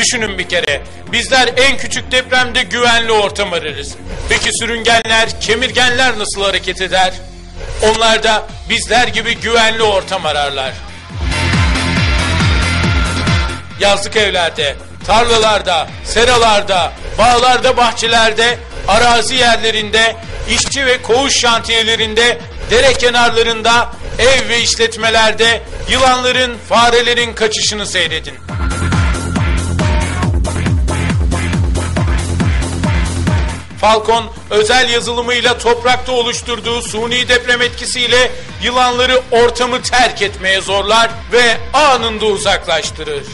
düşünün bir kere. Bizler en küçük depremde güvenli ortam ararız. Peki sürüngenler, kemirgenler nasıl hareket eder? Onlar da bizler gibi güvenli ortam ararlar. Yazlık evlerde, tarlalarda, seralarda, bağlarda, bahçelerde, arazi yerlerinde, işçi ve koğuş şantiyelerinde, dere kenarlarında, ev ve işletmelerde yılanların, farelerin kaçışını seyredin. Falcon özel yazılımıyla toprakta oluşturduğu suni deprem etkisiyle yılanları ortamı terk etmeye zorlar ve anında uzaklaştırır.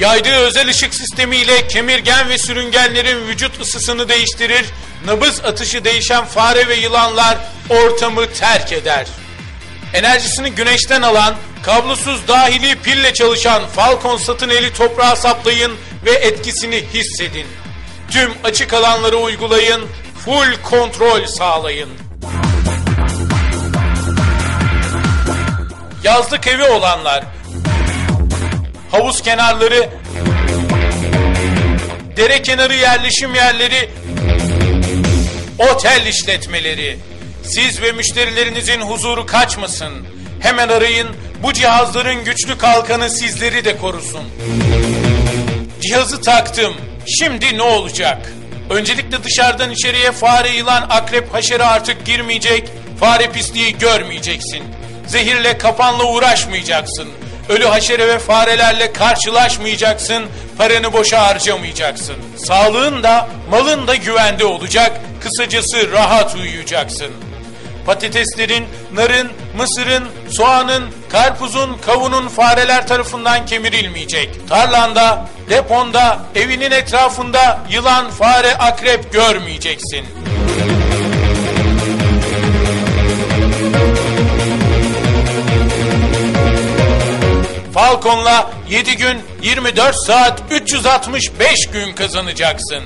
Yaydığı özel ışık sistemiyle kemirgen ve sürüngenlerin vücut ısısını değiştirir, nabız atışı değişen fare ve yılanlar ortamı terk eder. Enerjisini güneşten alan, kablosuz dahili pille çalışan Falcon satın eli toprağa saplayın ve etkisini hissedin. Tüm açık alanları uygulayın, full kontrol sağlayın. Yazlık evi olanlar, havuz kenarları, dere kenarı yerleşim yerleri, otel işletmeleri. Siz ve müşterilerinizin huzuru kaçmasın. Hemen arayın, bu cihazların güçlü kalkanı sizleri de korusun. Cihazı taktım. Şimdi ne olacak? Öncelikle dışarıdan içeriye fare, yılan, akrep, haşere artık girmeyecek. Fare pisliği görmeyeceksin. Zehirle, kapanla uğraşmayacaksın. Ölü haşere ve farelerle karşılaşmayacaksın. Paranı boşa harcamayacaksın. Sağlığın da, malın da güvende olacak. Kısacası rahat uyuyacaksın. Patateslerin, narın, mısırın, soğanın, karpuzun, kavunun fareler tarafından kemirilmeyecek. Tarlanda, deponda, evinin etrafında yılan, fare, akrep görmeyeceksin. Falcon'la 7 gün 24 saat 365 gün kazanacaksın.